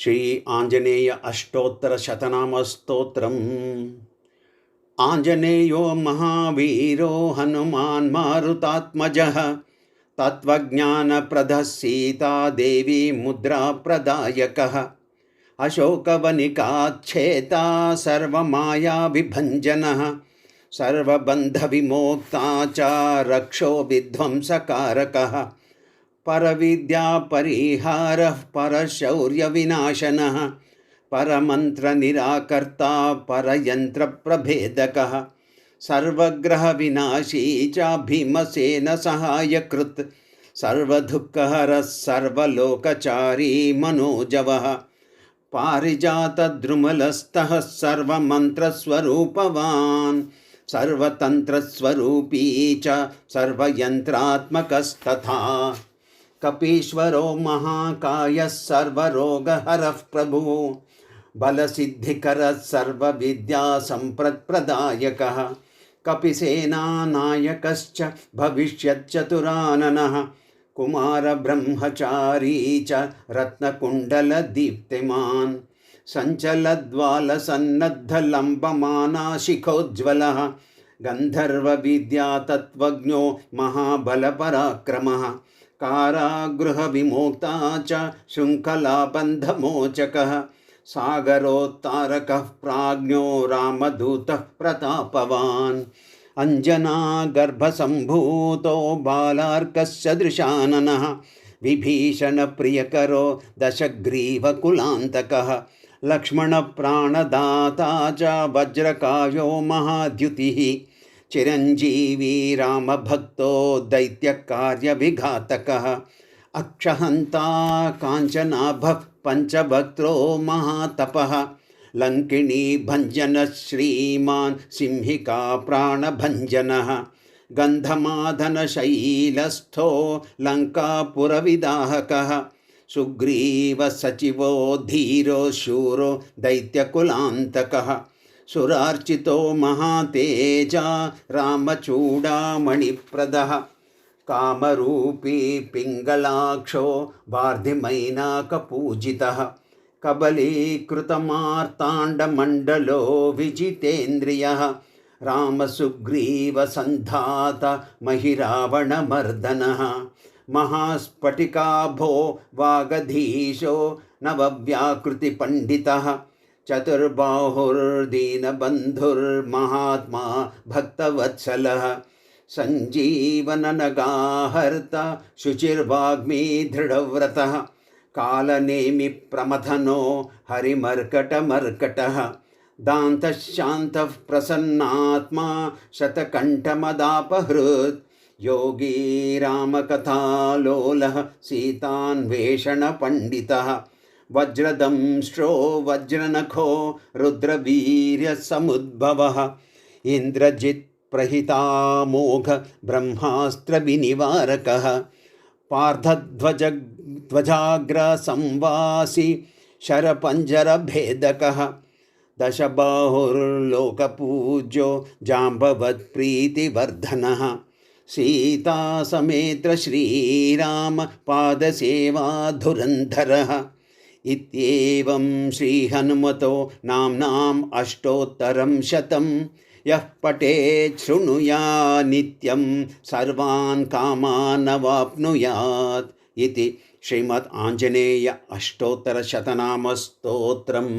श्री आञ्जनेय अष्टोत्तरशतनामस्तोत्रम् आञ्जनेयो महावीरो हनुमान् मारुतात्मजः। तत्त्वज्ञानप्रदः सीता देवी मुद्राप्रदायकः। अशोकवनिकाच्छेता सर्वमायाविभञ्जनः। सर्वबन्धविमोक्ता च रक्षो विध्वंसकारकः परविद्यापरिहारः परशौर्यविनाशनः परमन्त्रनिराकर्ता परयन्त्रप्रभेदकः सर्वग्रहविनाशी च भीमसेनसहायकृत् सर्वदुःखहरः सर्वलोकचारी मनोजवः पारिजातद्रुमलस्तः सर्वमन्त्रस्वरूपवान् सर्वतन्त्रस्वरूपी च सर्वयन्त्रात्मकस्तथा कपीश्वरो महाकायः सर्वरोगहरः प्रभुः बलसिद्धिकरः सर्वविद्यासम्प्रत्प्रदायकः कपिसेनानायकश्च भविष्यच्चतुराननः कुमारब्रह्मचारी च रत्नकुण्डलदीप्तिमान् सञ्चलद्वालसन्नद्धलम्बमानाशिखोज्ज्वलः गन्धर्वविद्यातत्त्वज्ञो महाबलपराक्रमः कारागृहविमोक्ता च शृङ्खलाबन्धमोचकः, सागरोत्तारकः प्राज्ञो रामदूतः प्रतापवान्। अञ्जनागर्भसम्भूतो बालार्कसदृशाननः विभीषणप्रियकरो दशग्रीवकुलान्तकः, लक्ष्मणप्राणदाता च वज्रकायो महाद्युतिः। चिरञ्जीवी रामभक्तो दैत्यकार्यविघातकः। अक्षहन्ता काञ्चनाभः पञ्चभक्त्रो महातपः। लङ्किणी भञ्जनः श्रीमान् सिंहिका प्राणभञ्जनः। गन्धमादनशैलस्थो लङ्कापुरविदाहकः। सुग्रीवसचिवो धीरो शूरो दैत्यकुलान्तकः। सुरार्चितो महातेजा रामचूडामणिप्रदः कामरूपी पिङ्गलाक्षो वार्धिमैनाकपूजितः कबलीकृतमार्ताण्डमण्डलो विजितेन्द्रियः रामसुग्रीवसन्धात महिरावणमर्दनः महास्फटिकाभो वागधीशो नवव्याकृतिपण्डितः चतुर्बाहुर्दीनबन्धुर्महात्मा भक्तवत्सलः सञ्जीवननगाहर्ता शुचिर्वाग्मी दृढव्रतः कालनेमिप्रमथनो हरिमर्कटमर्कटः दान्तशान्तः प्रसन्नात्मा शतकण्ठमदापहृत् योगी रामकथालोलः सीतान्वेषणपण्डितः वज्रदंष्ट्रो वज्रनखो रुद्रवीर्यसमुद्भवः। इन्द्रजित्प्रहितामोघ ब्रह्मास्त्रविनिवारकः। पार्थध्वज ध्वजाग्रसंवासि शरपञ्जरभेदकः। दशबाहुर्लोकपूज्यो जाम्बवत्प्रीतिवर्धनः। सीतासमेत्र श्रीरामपादसेवाधुरन्धरः इत्येवं श्रीहनुमतो नाम्नाम् अष्टोत्तरं शतं यः पठेत् शृणुया नित्यं सर्वान् कामानवाप्नुयात् इति श्रीमद् आञ्जनेय अष्टोत्तरशतनामस्तोत्रम्